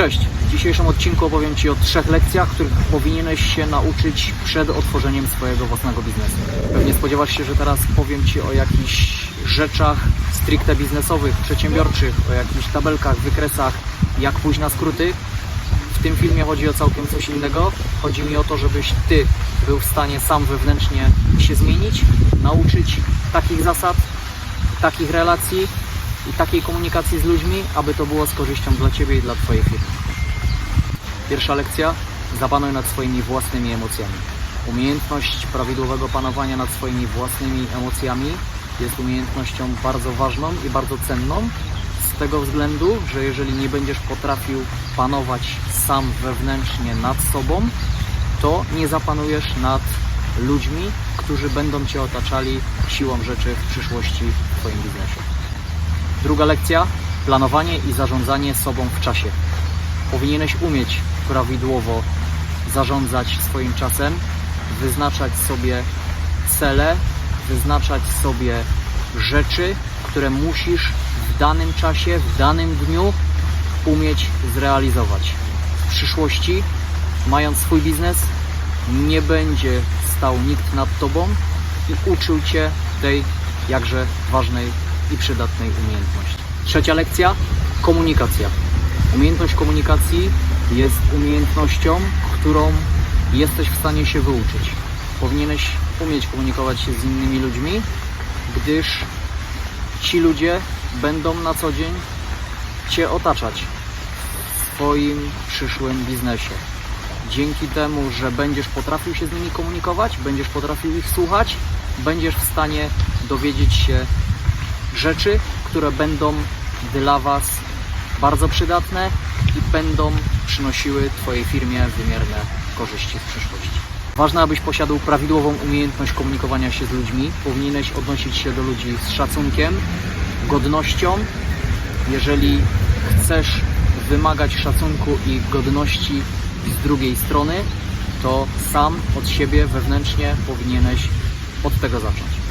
Cześć! W dzisiejszym odcinku opowiem Ci o trzech lekcjach, których powinieneś się nauczyć przed otworzeniem swojego własnego biznesu. Pewnie spodziewasz się, że teraz powiem Ci o jakichś rzeczach stricte biznesowych, przedsiębiorczych, o jakichś tabelkach, wykresach, jak pójść na skróty. W tym filmie chodzi o całkiem coś innego. Chodzi mi o to, żebyś Ty był w stanie sam wewnętrznie się zmienić, nauczyć takich zasad, takich relacji i takiej komunikacji z ludźmi, aby to było z korzyścią dla Ciebie i dla Twojej firmy. Pierwsza lekcja. Zapanuj nad swoimi własnymi emocjami. Umiejętność prawidłowego panowania nad swoimi własnymi emocjami jest umiejętnością bardzo ważną i bardzo cenną. Z tego względu, że jeżeli nie będziesz potrafił panować sam wewnętrznie nad sobą, to nie zapanujesz nad ludźmi, którzy będą Cię otaczali siłą rzeczy w przyszłości w Twoim biznesie. Druga lekcja. Planowanie i zarządzanie sobą w czasie. Powinieneś umieć prawidłowo zarządzać swoim czasem, wyznaczać sobie cele, wyznaczać sobie rzeczy, które musisz w danym czasie, w danym dniu umieć zrealizować. W przyszłości, mając swój biznes, nie będzie stał nikt nad tobą i uczył cię tej jakże ważnej i przydatnej umiejętności. Trzecia lekcja komunikacja. Umiejętność komunikacji jest umiejętnością, którą jesteś w stanie się wyuczyć. Powinieneś umieć komunikować się z innymi ludźmi, gdyż ci ludzie będą na co dzień Cię otaczać w Twoim przyszłym biznesie. Dzięki temu, że będziesz potrafił się z nimi komunikować, będziesz potrafił ich słuchać, będziesz w stanie dowiedzieć się rzeczy, które będą dla Was bardzo przydatne i będą przynosiły Twojej firmie wymierne korzyści w przyszłości. Ważne, abyś posiadał prawidłową umiejętność komunikowania się z ludźmi. Powinieneś odnosić się do ludzi z szacunkiem, godnością. Jeżeli chcesz wymagać szacunku i godności z drugiej strony, to sam od siebie wewnętrznie powinieneś od tego zacząć.